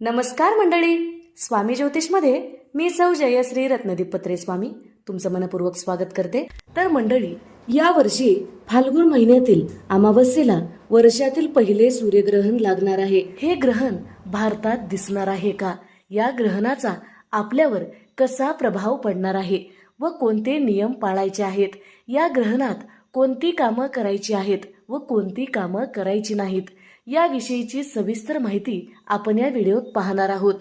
नमस्कार मंडळी. स्वामी ज्योतिषमध्ये मी सौ जयश्री रत्नदीप पत्रे स्वामी तुमचं मनपूर्वक स्वागत करते. तर मंडळी या वर्षी फाल्गुन महिन्यातील अमावस्येला वर्षातील पहिले सूर्यग्रहण लागणार आहे. हे ग्रहण भारतात दिसणार आहे का? या ग्रहणाचा आपल्यावर कसा प्रभाव पडणार आहे व कोणते नियम पाळायचे आहेत? या ग्रहणात कोणती कामं करायची आहेत व कोणती कामं करायची नाहीत? याविषयीची सविस्तर माहिती आपण या व्हिडिओत पाहणार आहोत.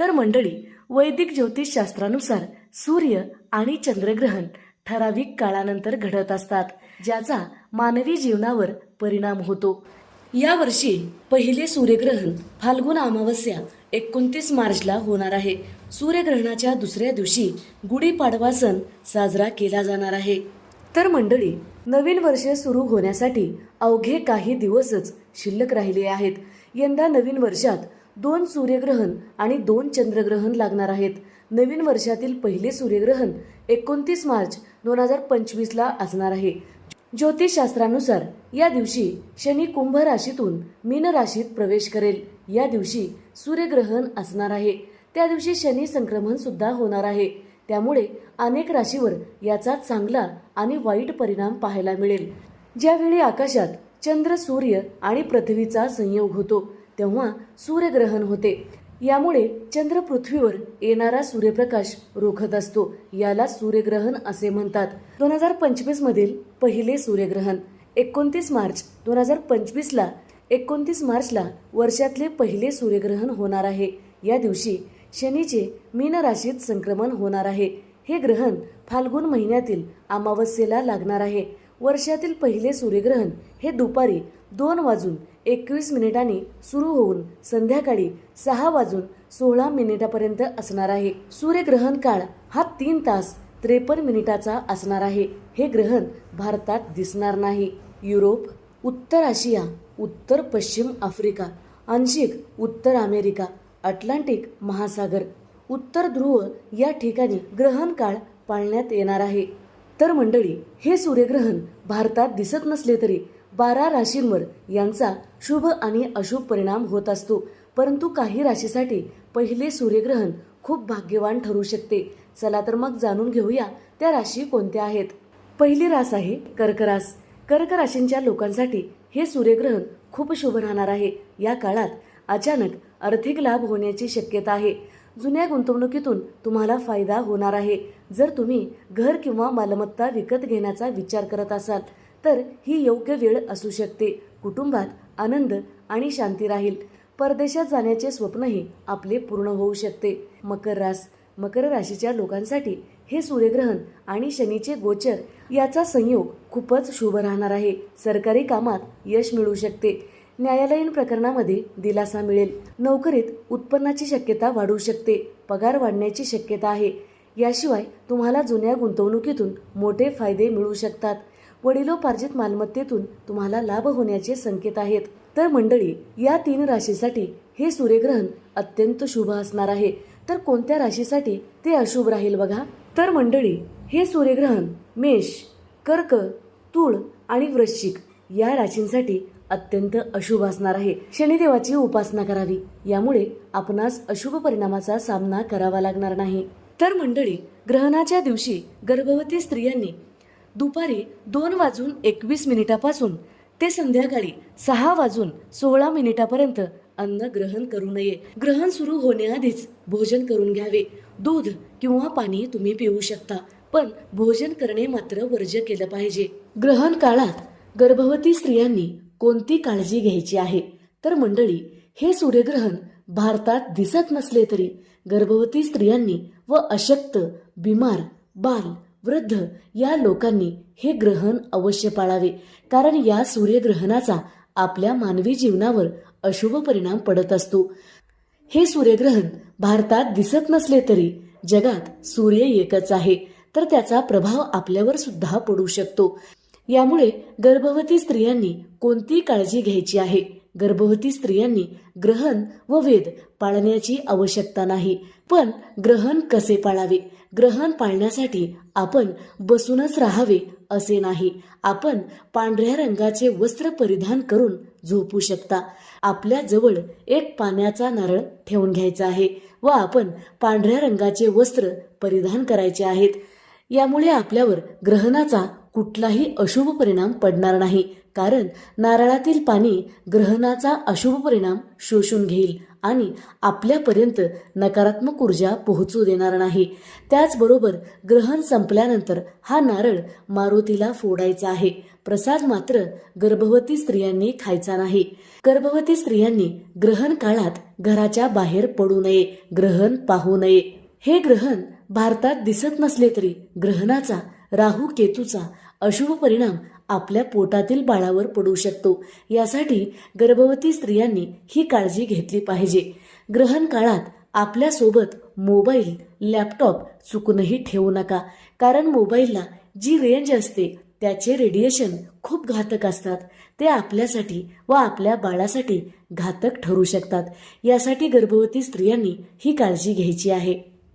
तर मंडळी वैदिक ज्योतिषशास्त्रानुसार सूर्य आणि चंद्रग्रहण ठराविक काळानंतर घडत असतात ज्याचा मानवी जीवनावर परिणाम होतो. या वर्षी पहिले सूर्यग्रहण फाल्गुन अमावस्या एकोणतीस मार्चला होणार आहे. सूर्यग्रहणाच्या दुसऱ्या दिवशी गुढीपाडवा सण साजरा केला जाणार आहे. तर मंडळी नवीन वर्ष सुरू होण्यासाठी अवघे काही दिवसच शिल्लक राहिले आहेत. यंदा नवीन वर्षात दोन सूर्यग्रहण आणि दोन चंद्रग्रहण लागणार आहेत. नवीन वर्षातील पहिले सूर्यग्रहण एकोणतीस मार्च दोन हजार पंचवीसला असणार आहे. ज्योतिषशास्त्रानुसार या दिवशी शनी कुंभ राशीतून मीन राशीत प्रवेश करेल. या दिवशी सूर्यग्रहण असणार आहे. त्या दिवशी शनी संक्रमण सुद्धा होणार आहे. त्यामुळे अनेक राशीवर याचा चांगला आणि वाईट परिणाम पाहायला मिळेल. ज्यावेळी आकाशात चंद्र सूर्य आणि पृथ्वीचा संयोग होतो तेव्हा सूर्यग्रहण होते. यामुळे चंद्र पृथ्वीवर येणारा सूर्यप्रकाश रोखत असतो. याला सूर्यग्रहण असे म्हणतात. दोन हजार पंचवीस मधील पहिले सूर्यग्रहण. एकोणतीस मार्च दोन हजार पंचवीसला एकोणतीस मार्चला वर्षातले पहिले सूर्यग्रहण होणार आहे. या दिवशी शनीचे मीन राशीत संक्रमण होणार आहे. हे ग्रहण फाल्गुन महिन्यातील अमावस्येला लागणार आहे. वर्षातील पहिले सूर्यग्रहण हे दुपारी दोन वाजून एकवीस मिनिटांनी सुरू होऊन संध्याकाळी सहा वाजून सोळा मिनिटापर्यंत असणार आहे. सूर्यग्रहण काळ हा तीन तास त्रेपन्न मिनिटाचा असणार आहे. हे ग्रहण भारतात दिसणार नाही. युरोप उत्तर आशिया उत्तर पश्चिम आफ्रिका आंशिक उत्तर अमेरिका अटलांटिक महासागर उत्तर ध्रुव या ठिकाणी ग्रहण काळ पाळण्यात येणार आहे. तर मंडळी हे सूर्यग्रहण भारतात दिसत नसले तरी बारा राशींवर यांचा शुभ आणि अशुभ परिणाम होत असतो. परंतु काही राशीसाठी पहिले सूर्यग्रहण खूप भाग्यवान ठरू शकते. चला तर मग जाणून घेऊया त्या राशी कोणत्या आहेत. पहिली रास आहे कर्करास. कर्क राशींच्या लोकांसाठी हे सूर्यग्रहण खूप शुभ राहणार आहे. या काळात अचानक आर्थिक लाभ होण्याची शक्यता आहे. जुन्या गुंतवणुकीतून तुम्हाला फायदा होणार आहे. जर तुम्ही घर किंवा मालमत्ता विकत घेण्याचा विचार करत असाल तर ही योग्य वेळ असू शकते. कुटुंबात आनंद आणि शांती राहील. परदेशात जाण्याचे स्वप्नही आपले पूर्ण होऊ शकते. मकर रास मकर राशीच्या लोकांसाठी हे सूर्यग्रहण आणि शनीचे गोचर याचा संयोग खूपच शुभ राहणार आहे. सरकारी कामात यश मिळू शकते. न्यायालयीन प्रकरणामध्ये दिलासा मिळेल. नोकरीत उत्पन्नाची शक्यता वाढू शकते. पगार वाढण्याची शक्यता आहे. याशिवाय तुम्हाला जुन्या गुंतवणुकीतून मोठे फायदे मिळू शकतात. वडिलोपार्जित मालमत्तेतून तुम्हाला लाभ होण्याचे संकेत आहेत. तर मंडळी या तीन राशीसाठी हे सूर्यग्रहण अत्यंत शुभ असणार आहे. तर कोणत्या राशीसाठी ते अशुभ राहील बघा? तर मंडळी हे सूर्यग्रहण मेष कर्क तूळ आणि वृश्चिक या राशींसाठी अत्यंत अशुभ असणार आहे. शनिदेवाची उपासना करावी. यामुळे आपणास अशुभ परिणामाचा सामना करावा लागणार नाही. तर मंडळी ग्रहणाच्या दिवशी गर्भवती स्त्रियांनी दुपारी दोन वाजून एकवीस मिनिटापासून ते संध्याकाळी सहा वाजून सोळा मिनिटापर्यंत अन्न ग्रहण करू नये. ग्रहण सुरू होण्याआधीच भोजन करून घ्यावे. दूध किंवा पाणी तुम्ही पिऊ शकता पण भोजन करणे मात्र वर्ज्य केलं पाहिजे. ग्रहण काळात गर्भवती स्त्रियांनी कोणती काळजी घ्यायची आहे? तर मंडळी हे सूर्यग्रहण भारतात दिसत नसले तरी गर्भवती स्त्रियांनी व अशक्त बिमार बाल वृद्ध या लोकांनी हे ग्रहण अवश्य पाळावे. कारण या सूर्यग्रहणाचा आपल्या मानवी जीवनावर अशुभ परिणाम पडत असतो. हे सूर्यग्रहण भारतात दिसत नसले तरी जगात सूर्य एकच आहे. तर त्याचा प्रभाव आपल्यावर सुद्धा पडू शकतो. यामुळे गर्भवती स्त्रियांनी कोणती काळजी घ्यायची आहे? गर्भवती स्त्रियांनी ग्रहण व वेद पाळण्याची आवश्यकता नाही. पण ग्रहण कसे पाळावे? ग्रहण पाळण्यासाठी आपण बसूनच राहावे असे नाही. आपण पांढऱ्या रंगाचे वस्त्र परिधान करून झोपू शकता. आपल्या जवळ एक पाण्याचा नारळ ठेवून घ्यायचा आहे व आपण पांढऱ्या रंगाचे वस्त्र परिधान करायचे आहेत. यामुळे आपल्यावर ग्रहणाचा कुठलाही अशुभ परिणाम पडणार नाही. कारण नारळातील पाणी ग्रहणाचा अशुभ परिणाम शोषून घेईल आणि आपल्यापर्यंत नकारात्मक ऊर्जा पोहोचू देणार नाही. त्याचबरोबर ग्रहण संपल्यानंतर हा नारळ मारुतीला फोडायचा आहे. प्रसाद मात्र गर्भवती स्त्रियांनी खायचा नाही. गर्भवती स्त्रियांनी ग्रहण काळात घराच्या बाहेर पडू नये ग्रहण पाहू नये. हे ग्रहण भारतात दिसत नसले तरी ग्रहणाचा राहू केतूचा अशुभ परिणाम आपल्या पोटातील बाळावर पडू शकतो. यासाठी गर्भवती स्त्रियांनी ही काळजी घेतली पाहिजे. ग्रहण काळात आपल्यासोबत मोबाईल लॅपटॉप चुकूनही ठेवू नका. कारण मोबाईलला जी रेंज असते त्याचे रेडिएशन खूप घातक असतात. ते आपल्यासाठी व आपल्या बाळासाठी घातक ठरू शकतात. यासाठी गर्भवती स्त्रियांनी ही काळजी घ्यायची आहे.